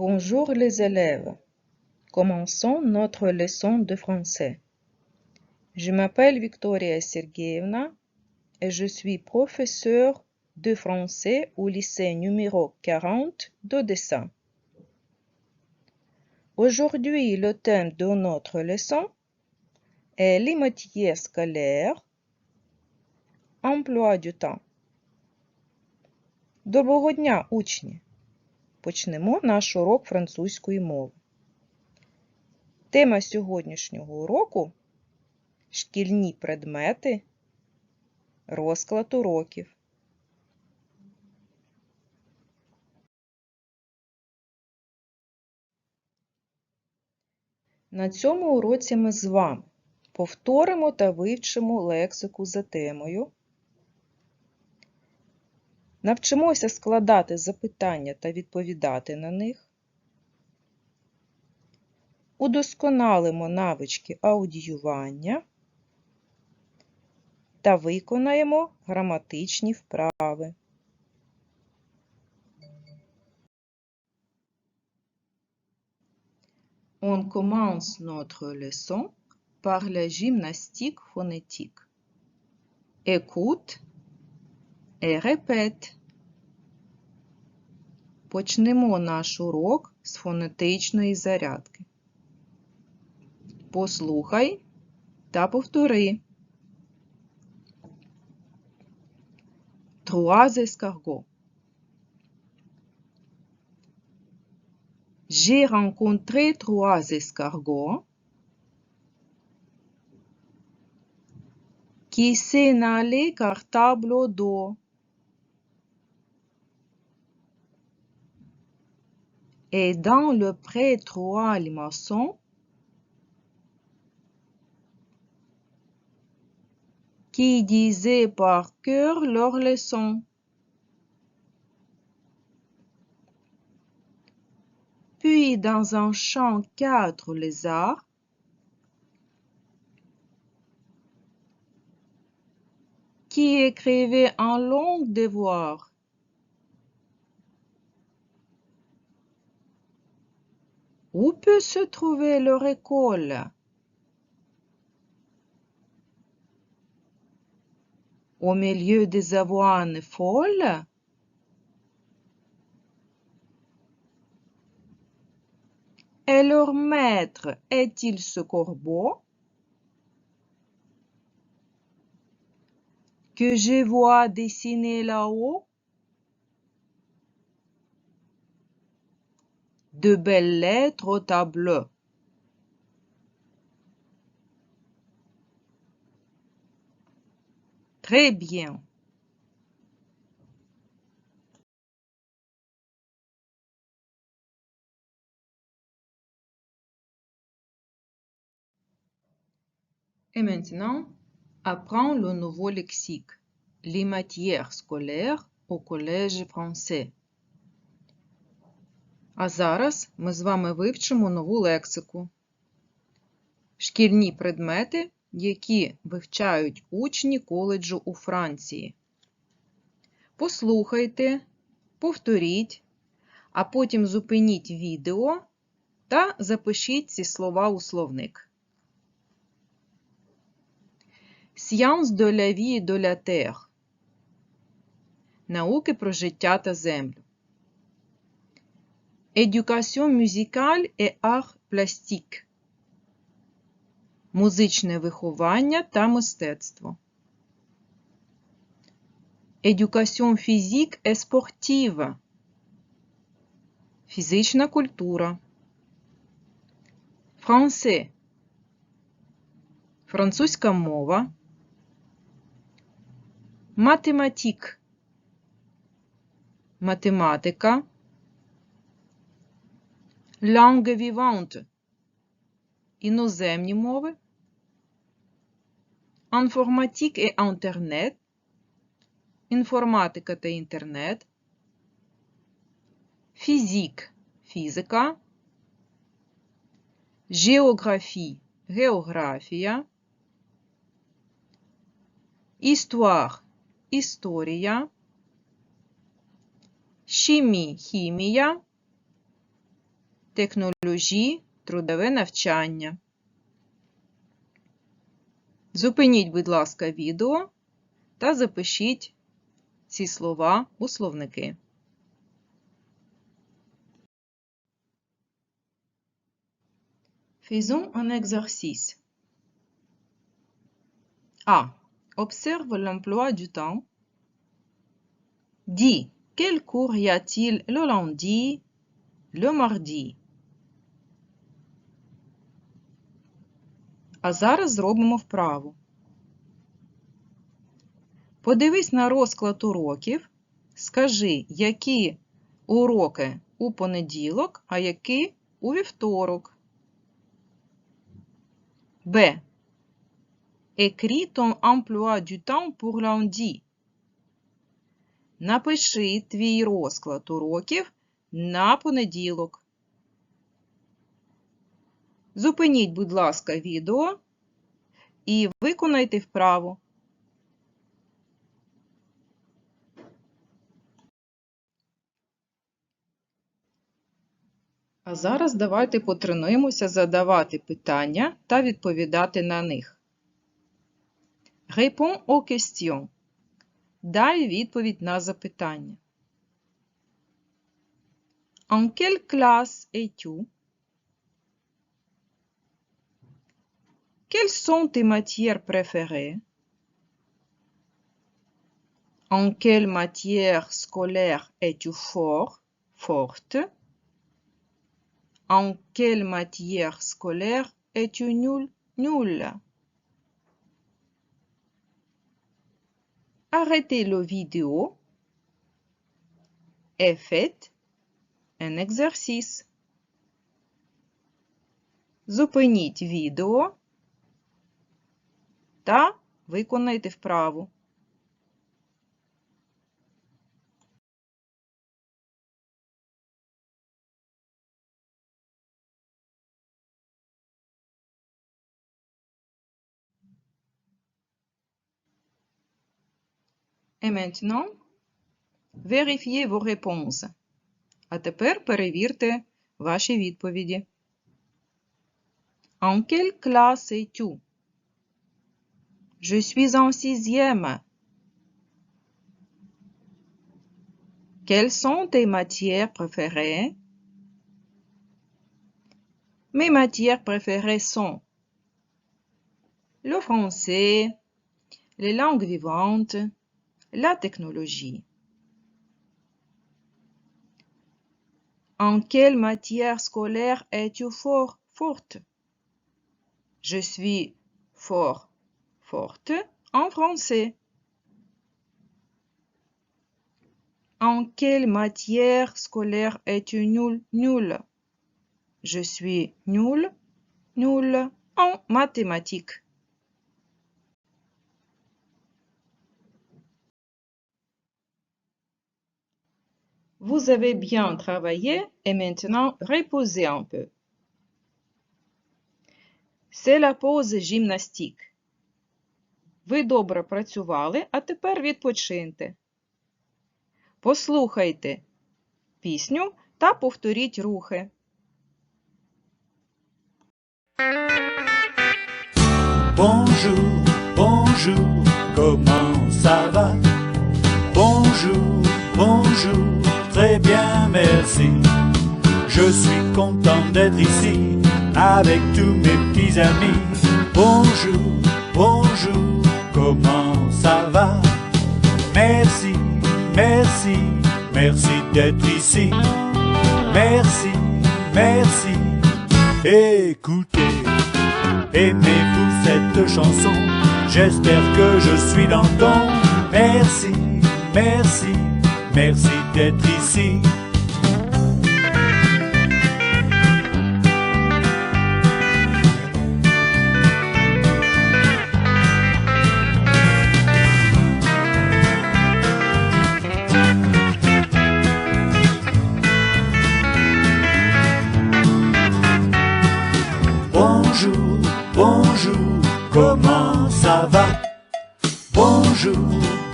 Bonjour les élèves. Commençons notre leçon de français. Je m'appelle Victoria Sergeyevna et je suis professeure de français au lycée numéro 40 d'Odessa. Aujourd'hui, le thème de notre leçon est les matières scolaires, emploi du temps. Доброго дня, учні! Почнемо наш урок французької мови. Тема сьогоднішнього уроку шкільні предмети, розклад уроків. На цьому уроці ми з вами повторимо та вивчимо лексику за темою. Навчимося складати запитання та відповідати на них. Удосконалимо навички аудіювання та виконаємо граматичні вправи. On commence notre leçon par la gymnastique phonétique. Écoute et répète. Почнемо наш урок з фонетичної зарядки. Послухай та повтори. Trois escargots. J'ai rencontré trois escargots qui s'en allaient car tableau d'eau. Et dans le pré trois limaçons qui disaient par cœur leurs leçons. Puis dans un champ quatre lézards qui écrivaient un long devoir. Où peut se trouver leur école? Au milieu des avoines folles? Et leur maître est-il ce corbeau? Que je vois dessiner là-haut? De belles lettres au tableau. Très bien. Et maintenant, apprends le nouveau lexique. Les matières scolaires au collège français. А зараз ми з вами вивчимо нову лексику. Шкільні предмети, які вивчають учні коледжу у Франції. Послухайте, повторіть, а потім зупиніть відео та запишіть ці слова у словник. Science de la vie de la terre. Науки про життя та землю. Éducation musicale et art plastique. Музичне виховання та мистецтво. Éducation physique et sportive. Фізична культура. Français. Французька мова. Математик. Математика. Langue vivante. Іноземні мови. Informatique et Internet. Інформатика та інтернет. Фізик. Фізика. Géographie. Географія. Histoire. Історія. Chimie. Хімія. Технології, трудове навчання. Зупиніть, будь ласка, відео та запишіть ці слова у словники. Faisons un exercice. A. Observe l'emploi du temps. Dis quel cours y a-t-il le lundi, le mardi? А зараз зробимо вправу. Подивись на розклад уроків. Скажи, які уроки у понеділок, а які у вівторок. Б. Écris ton emploi du temps pour lundi. Напиши твій розклад уроків на понеділок. Зупиніть, будь ласка, відео і виконайте вправу. А зараз давайте потренуємося задавати питання та відповідати на них. Réponds aux questions. Дай відповідь на запитання. En quelle classe es-tu? Quelles sont tes matières préférées? En quelle matière scolaire es-tu fort, forte? En quelle matière scolaire es-tu nul, nul? Arrêtez la vidéo et faites un exercice. Зупиніть відео та виконайте вправу. Et maintenant, vérifiez vos réponses. А тепер перевірте ваші відповіді. En quelle classe es-tu? Je suis en sixième. Quelles sont tes matières préférées? Mes matières préférées sont le français, les langues vivantes, la technologie. En quelle matière scolaire es-tu fort, forte? Je suis fort, en français. En quelle matière scolaire es-tu nul, nul? Je suis nul, nul en mathématiques. Vous avez bien travaillé et maintenant reposez un peu. C'est la pause gymnastique. Ви добре працювали, а тепер відпочиньте. Послухайте пісню та повторіть рухи. Bonjour, bonjour, comment ça va Bonjour, bonjour, très bien, merci. Je suis content d'être ici avec tous mes petits amis. Bonjour, bonjour, comment ça va? Merci, merci, merci d'être ici. Merci, merci, écoutez. Aimez-vous cette chanson? J'espère que je suis dans ton. Merci, merci, merci d'être ici.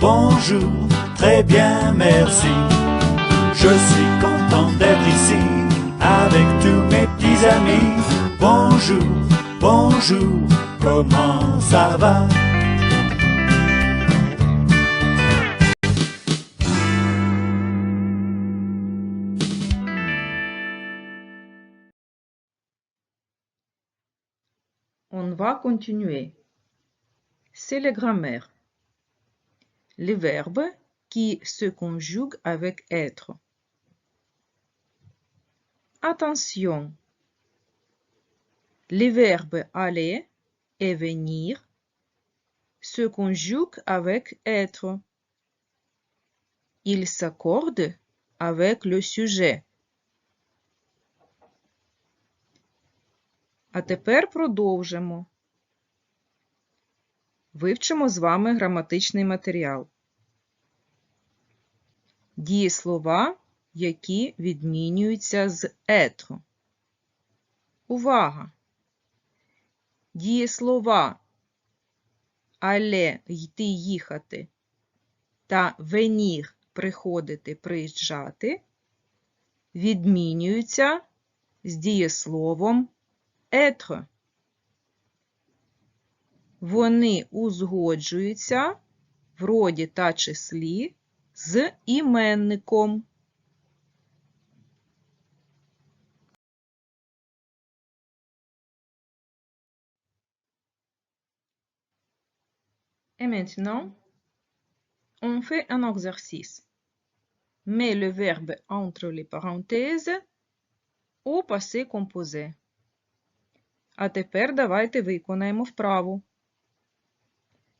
Bonjour, très bien, merci. Je suis content d'être ici avec tous mes amis, bonjour, bonjour, comment ça va? On va continuer. C'est la grammaire Les verbes qui se conjuguent avec être. Attention. Les verbes aller et venir se conjuguent avec être. Ils s'accordent avec le sujet. А тепер продовжимо. Вивчимо з вами граматичний матеріал. Дієслова, які відмінюються з «être». Увага! Дієслова «aller» – йти їхати та «venir» – приходити приїжджати відмінюються з дієсловом être. Вони узгоджуються в роді та числі з іменником. Et maintenant, on fait un exercice. Mets le verbe entre les parenthèses au passé composé. А тепер давайте виконаємо вправу.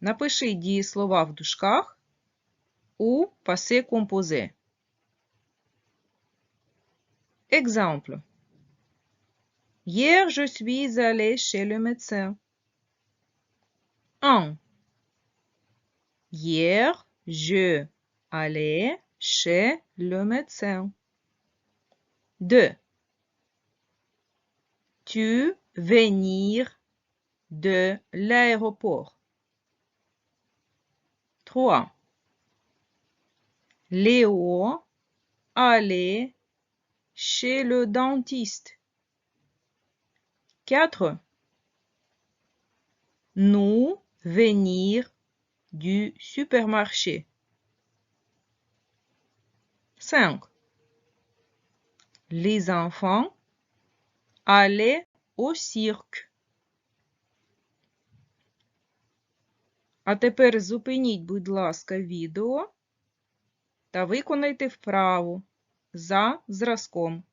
Напиши дієслова в дужках у passé composé. Exemple. Hier, je suis allé chez le médecin. 1. Hier, je allais chez le médecin. 2. Tu venir de l'aéroport. 3. Léo aller chez le dentiste. 4. Nous venir du supermarché. 5. Les enfants aller au cirque. А тепер зупиніть, будь ласка, відео та виконайте вправу за зразком.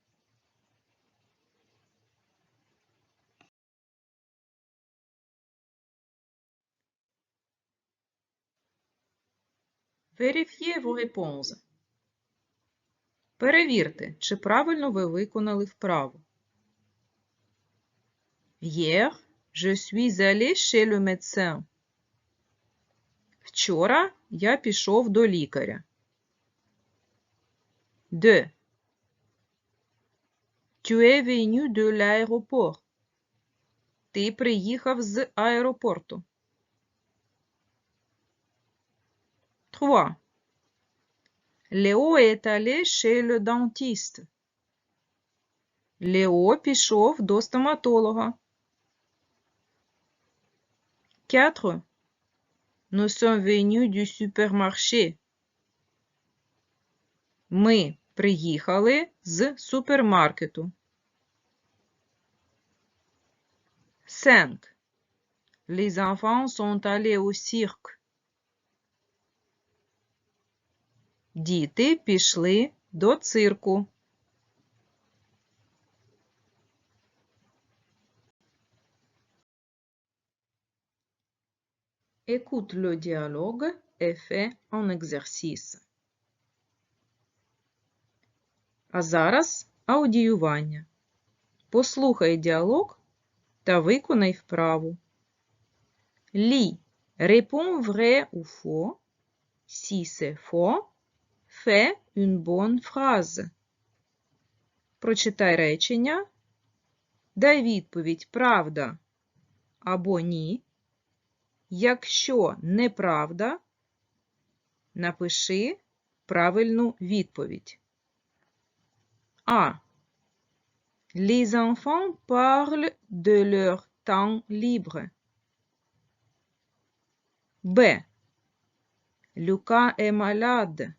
Vérifiez vos réponses. Перевірте, чи правильно ви виконали вправу. Hier, je suis allé chez le médecin. Вчора я пішов до лікаря. De. Tu es venu de l'aéroport. Ти приїхав з аеропорту. 3. Léo est allé chez le dentiste. Лео пішов до стоматолога. 4. Nous sommes venus du supermarché. Ми приїхали з супермаркету. 5. Les enfants sont allés au cirque. Діти пішли до цирку. Écoute le dialogue et fais un exercice. А зараз аудіювання. Послухай діалог та виконай вправу. Lis. Réponds vrai ou faux. Si c'est faux, fais une bonne phrase. Прочитай речення. Дай відповідь правда або ні. Якщо неправда, напиши правильну відповідь. А. Les enfants parlent de leur temps libre. B. Lucas est malade.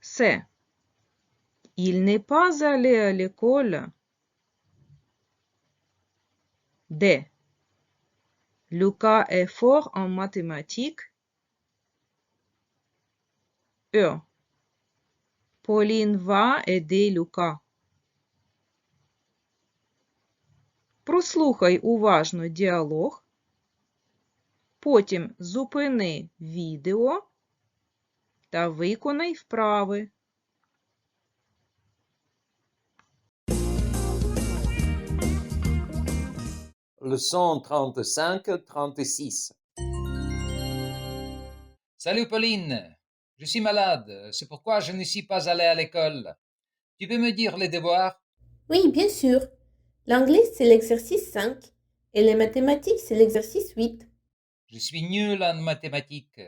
C. Il n'est pas allé à l'école. D. Lucas est fort en mathématiques. E. Pauline va aider Lucas. Прослухай уважно діалог. Потім зупини відео та виконай вправи. Leçon 35-36. Salut Pauline, je suis malade, c'est pourquoi je ne suis pas allé à l'école. Tu peux me dire les devoirs? Oui, bien sûr. L'anglais, c'est l'exercice 5 et les mathématiques, c'est l'exercice 8. Je suis nul en mathématiques.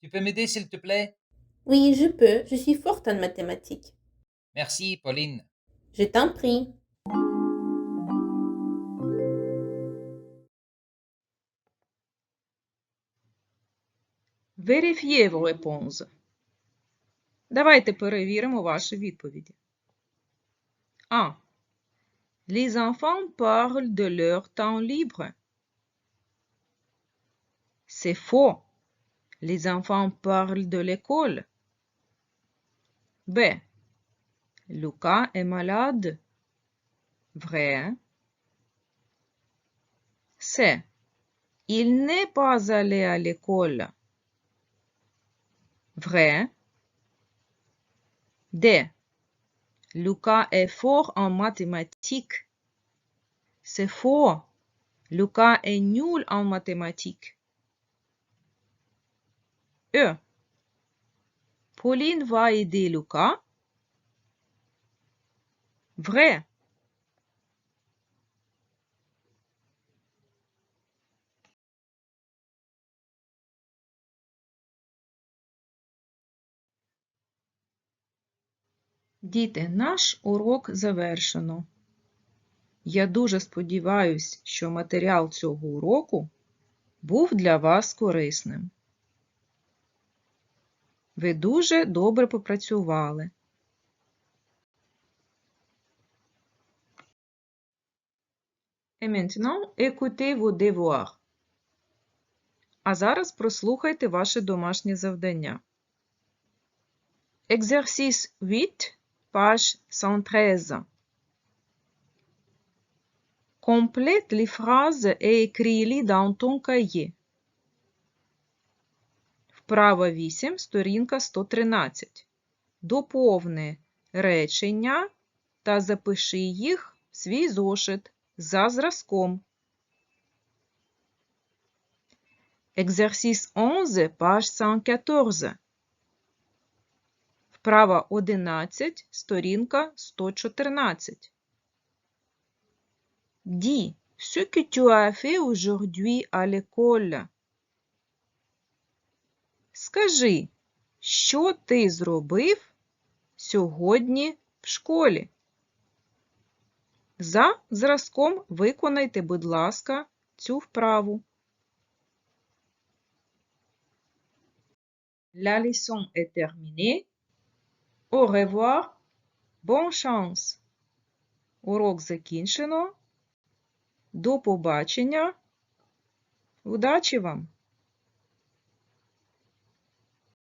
Tu peux m'aider s'il te plaît? Oui, je peux, je suis forte en mathématiques. Merci Pauline. Je t'en prie. Vérifiez vos réponses. Давайте перевіримо ваші відповіді. А. Les enfants parlent de leur temps libre. C'est faux. Les enfants parlent de l'école. B. Lucas est malade. Vrai. C. Il n'est pas allé à l'école. Vrai. D. Lucas est fort en mathématiques. C'est faux. Lucas est nul en mathématiques. E. Pauline va aider Lucas. Vrai. Діти, наш урок завершено. Я дуже сподіваюсь, що матеріал цього уроку був для вас корисним. Ви дуже добре попрацювали. Et maintenant, écoutez vos devoirs. А зараз прослухайте ваше домашнє завдання. Exercice 8, page 113. Complète les phrases et écris-les dans ton cahier. Вправа 8, сторінка 113. Доповни речення та запиши їх в свій зошит за зразком. Exercice 11, page 114. Вправа 11, сторінка 114. Dis ce que tu as fait aujourd'hui à l'école. Скажи, що ти зробив сьогодні в школі? За зразком виконайте, будь ласка, цю вправу. La leçon est terminée. Au revoir. Bon chance. Урок закінчено. До побачення. Удачі вам!